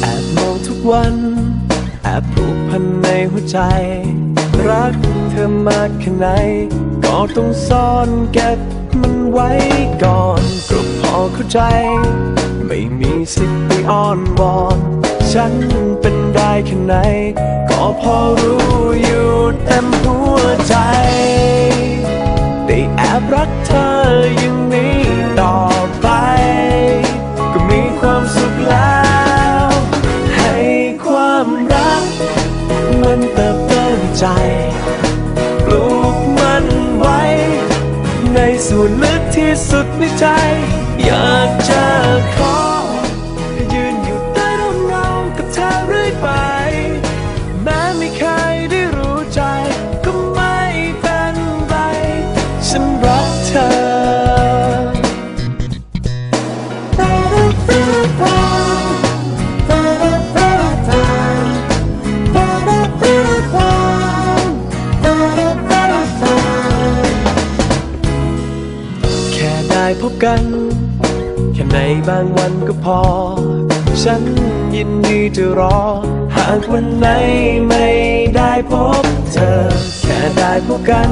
แอบมองทุกวันแอบผูกพันในหัวใจ รักเธอมากแค่ไหน ก็ต้องซ่อนเก็บมันไว้ก่อนก็พอเข้าใจ ไม่มีสิทธิ์ไปอ้อนวอน ฉันเป็นได้แค่ไหน ก็พอรู้อยู่เต็มหัวใจ ได้แอบรักเธออย่างนี้ต่อไป ก็มีความสุขแล้ว ให้ความรัก มันเติบโตในใจ ปลูกมันไว้ ในส่วนลึกที่สุดในใจ อยาก พบกัน แค่ในบางวันก็พอ ฉันยินดีจะรอ หากวันไหนไม่ได้พบเธอ แค่ได้พบกัน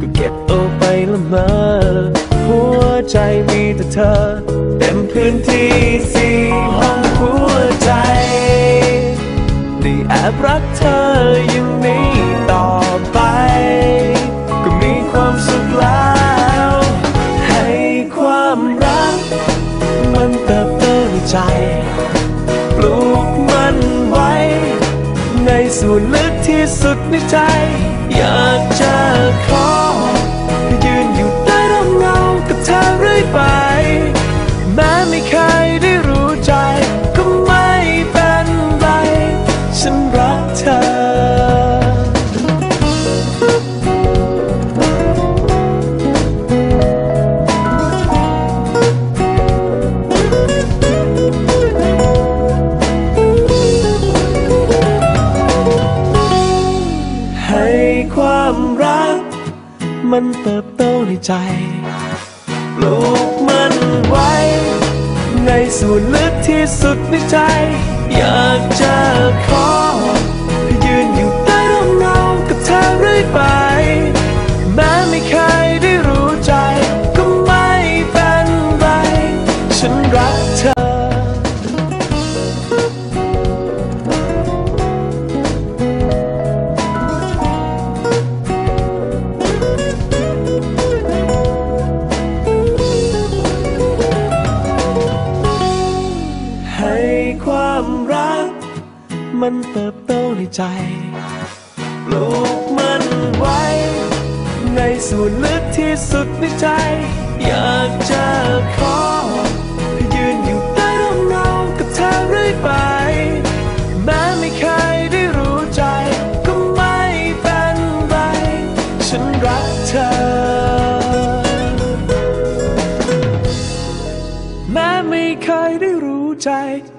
ก็เก็บเอาไปละเมอหัวใจมีแต่เธอ เต็มพื้นที่สี่ห้องหัวใจได้แอบรักเธออย่างนี้ ส่วนลึกที่สุดในใจ อยากจะขอ ติบโตในใจปลูกมันไว้ ในส่วนลึกที่สุดในใจ อยากจะขอ มันเติบโตในใจ ปลูกมันไว้ ในส่วนลึกที่สุดในใจ อยากจะขอ ยืนอยู่ใต้ร่มเงากับเธอเรื่อยไป แม้ไม่เคยได้รู้ใจ ก็ไม่เป็นไร ฉันรักเธอ แม้ไม่เคยได้รู้ใจ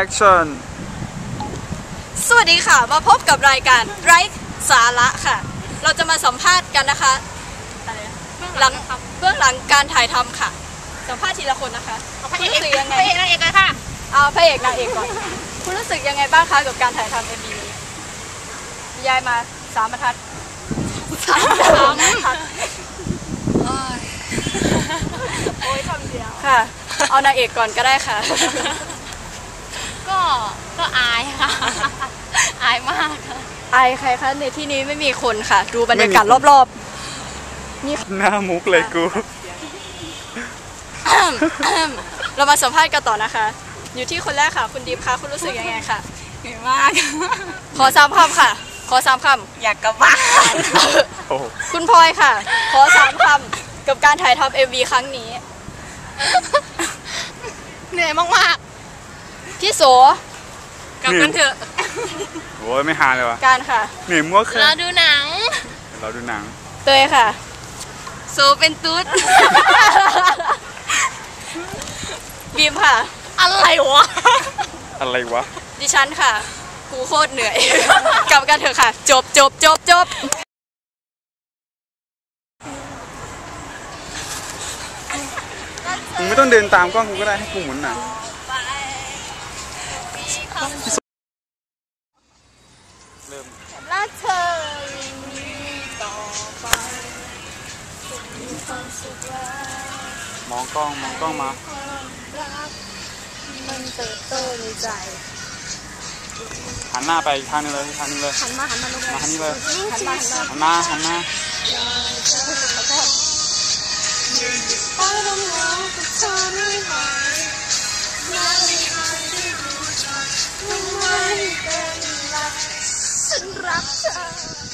Action สวัสดีค่ะ มาพบกับรายการไร้สาระค่ะ เราจะมาสัมภาษณ์กันนะคะหลังเบื้องหลังการถ่ายทำค่ะ สัมภาษณ์ทีละคนนะคะคุณรู้สึกยังไงพระเอกนางเอกกันค่ะเอาพระเอกนางเอกก่อนคุณรู้สึกยังไงบ้างคะกับการถ่ายทำเอ็มบีนี้มียายมาสามบรรทัดสามบรรทัดโอ้ยคำเดียวค่ะ เอานางเอกก่อนก็ได้ค่ะ ก็ก็อายค่ะ อายมากค่ะไอายใครคะในที่นี้ไม่มีคนค่ะ ดูบรรยากาศรอบหน้ามุกเลยกู ๆ เรามาสัมภาษณ์กันต่อนะคะ อยู่ที่คนแรกค่ะ คุณดีมคะคุณรู้สึกยังไงคะเหนื่อยมาก ขอสามคำค่ะ ขอสามคอยากกลับบ้านำโอ้โหคุณพลอยค่ะ ขอสามคำกับการถ่ายทำเอ็มวีครั้งนี้ เหนื่อยมาก พี่โสๆกลับกันเถอะโอ้ยไม่ฮาเลยวะการค่ะเหนื่อยมั่วคือเราดูหนัง เราดูหนัง เตยค่ะโซเป็นตุ๊ดบีมค่ะ อะไรวะ อะไรวะ ดิฉันค่ะ กูโคตรเหนื่อย กลับกันเถอะค่ะ จบจบจบจบมึงไม่ต้องเดินตามกล้องกูก็ได้ให้กูหมุนหน่อย เริ่มและเธอมีต่อไปมีความสุขแล้วมองกล้องมองกล้องมามันเติบโตในใจหันหน้าไปอีกทางหนึงเลยอีกทางหนึงเลยหันมาหันมาลงมาทางนี้เลยหันมาหันมาหันมาหันมาขอรำร้องกับเธอไม่ไหวและไฉันรักเธอ